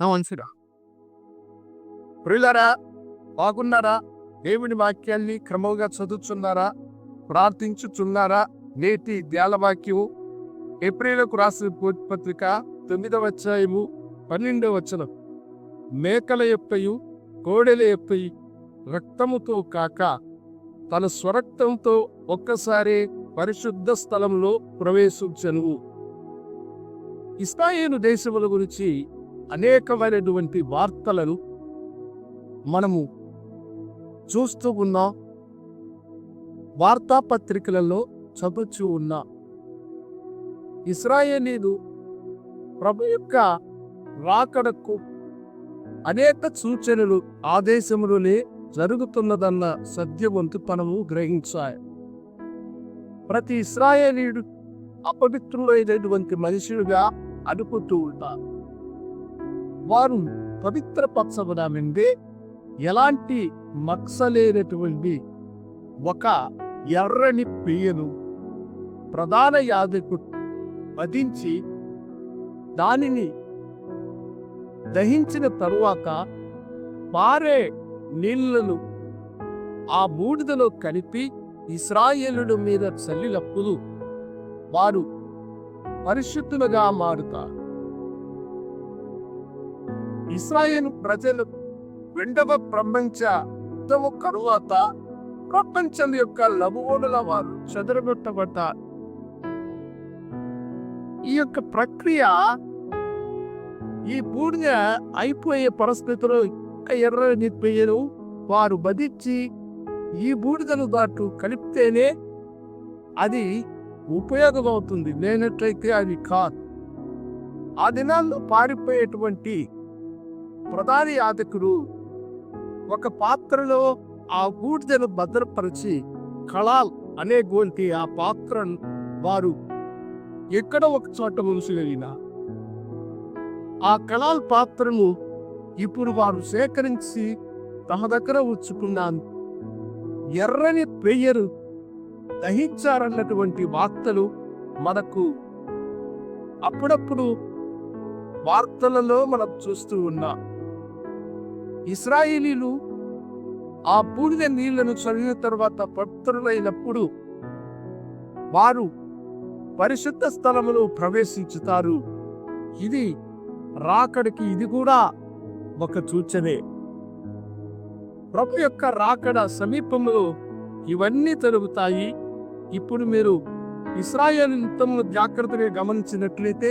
నా మంచిరా ప్రియులరా బాగున్నారా? దేవుని వాక్యాన్ని క్రమంగా చదువుతున్నారా ప్రార్థించుచున్నారా? నేటి ధ్యానవాక్యము వాక్యము రాసిన పత్రిక తొమ్మిదవ అధ్యాయము పన్నెండవ వచనం. మేకల యొక్కయు కోడెల యొక్కయు రక్తముతో కాక తన స్వరక్తంతో ఒక్కసారి పరిశుద్ధ స్థలంలో ప్రవేశించను. ఇస్రాయేలు దేశముల గురించి అనేకమైనటువంటి వార్తలను మనము చూస్తూ ఉన్నాం వార్తాపత్రికలలో చదువుచూ ఉన్నాం ఇస్రాయేలీలు ప్రభు యొక్క రాకడకు అనేక సూచనలు ఆదేశములనే జరుగుతున్నదన్న సత్యవంతు మనము గ్రహించాలి. ప్రతి ఇస్రాయేలీడు అపవిత్రులైనటువంటి మనుషులుగా అనుకుంటూ ఉంటారు. వారు పవిత్ర పక్షమునమింది ఎలాంటి మక్సలేనటువంటి ఒక ఎర్రని పెయ్యను ప్రధాన యాజకుడు వధించి దానిని దహించిన తరువాత పారే నీళ్ళను ఆ బూడిదలో కలిపి ఇస్రాయేలుడు మీద చల్లినప్పుడు వారు పరిశుద్ధులుగా మారుతారు. ఇస్రాయేల్ ప్రజలు రెండవ ప్రపంచ యుద్ధము తరువాత ప్రపంచం యొక్క లబోడుల వారు చెదరగొట్టబడ్డారు. ఈ యొక్క ప్రక్రియ ఈ బూడిద అయిపోయే పరిస్థితులు ఎర్రని పెయ్యను వారు బదిచ్చి ఈ బూడిదను దాటు కలిపితేనే అది ఉపయోగమవుతుంది. లేనట్లయితే అది కాదు. ఆ దినాల్లో పారిపోయేటువంటి ప్రధాని యాతకుడు ఒక పాత్రలో ఆ బూడిదను భద్రపరిచి కళాల్ అనేటువంటి ఆ పాత్రను వారు ఎక్కడ ఒక చోట ఉంచగలిగిన ఆ కళాల్ పాత్రను ఇప్పుడు వారు సేకరించి తమ దగ్గర ఉంచుకున్నాను. ఎర్రని పెయ్యరు దహించారన్నటువంటి వార్తలు మనకు అప్పుడప్పుడు వార్తలలో మనం చూస్తూ ఉన్నాం. ఇస్రాయేలీలు ఆ బూడిద నీళ్ళను చదివిన తర్వాత పవిత్రులైనప్పుడు వారు పరిశుద్ధ స్థలములో ప్రవేశించుతారు. ఇది రాకడికి ఇది కూడా ఒక సూచనే. ప్రభు యొక్క రాకడ సమీపంలో ఇవన్నీ తెలుగుతాయి ఇప్పుడు మీరు ఇస్రాయేల్ యుద్ధంలో జాగ్రత్తగా గమనించినట్లయితే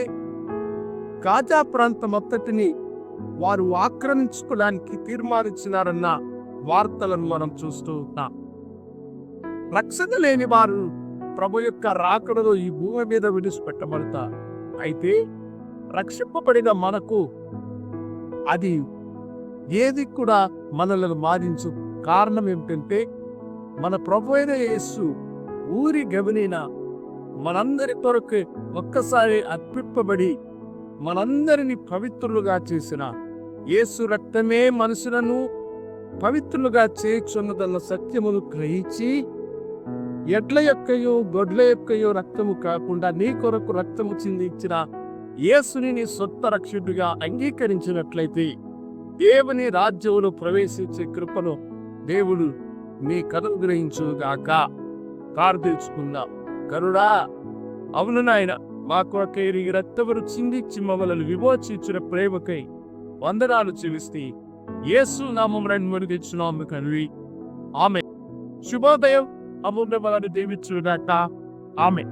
గాజా ప్రాంతం అంతటిని వారు ఆక్రమించుకోవడానికి తీర్మానించినారన్న వార్తలను మనం చూస్తూ ఉన్నాం. రక్షణ లేని వారు ప్రభు యొక్క రాకడలో ఈ భూమి మీద విడిచిపెట్టబడతారు. అయితే రక్షింపబడిన మనకు అది ఏది కూడా మనలను మారించు కారణం ఏమిటంటే మన ప్రభు అయిన యేసు ఊరి గమనిన మనందరి కొరకు ఒక్కసారి అర్పింపబడి మనందరినీ పవిత్రులుగా చేసిన యేసు రక్తమే మనుషులను పవిత్రులుగా చేయుచున్నదన్న సత్యమును గ్రహించి ఎడ్ల యొక్కయో గొడ్ల యొక్కయో రక్తము కాకుండా నీ కొరకు రక్తము చిందించిన యేసుని నీ సొంత రక్షకుడిగా అంగీకరించినట్లయితే దేవుని రాజ్యములో ప్రవేశించే కృపను దేవుడు నీ కనుగ్రహించుగాక ప్రార్థించుకుందాం. కరుడా అవును నాయన! మా కొరకై నీ రక్తమును చిందించి మమ్మలను విమోచించిన ప్రేమకై వందనాలు చెల్లిస్తే. యేసు నామములను మెరుగుతున్నాము కనువి. ఆమె శుభోదయం. అమూల్యమైన దేవిచ్చుగాక ఆమె